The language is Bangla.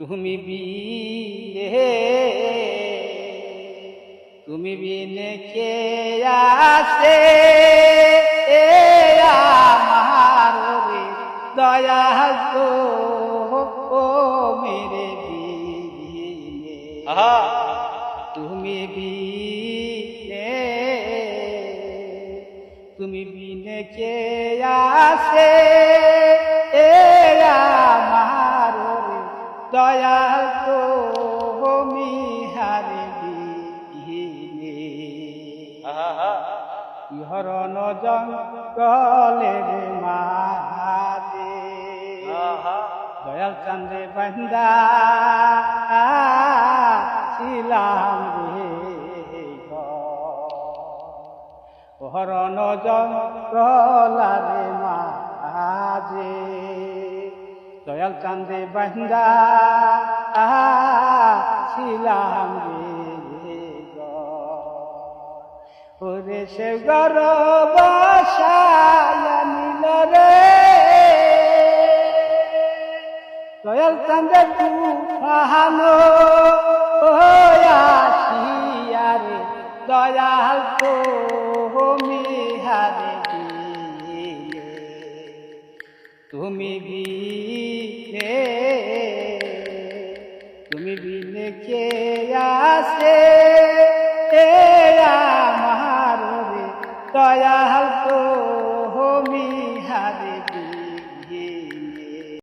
তুমি বিনে তুমি বিনে কে আছে? আমার দয়া গো ও মেরে আহা। তুমি বিনে তুমি বিনে কে আসে দয়াল তো মিহারে বিনে আহা ইহরণ জঙ্গলের আহা দয়াল চান্দে বান্দা, ছিলাম রে হরণ জঙ্গলারে দয়াল চান্দে বান্দা ছিলাম ওরে সে গরব নিল রে। দয়াল চান্দে আসিয়ারে দয়াল তো তুমি বিনে তুমি বিনে কে আসে মহারে দয়াল তো হমি হারে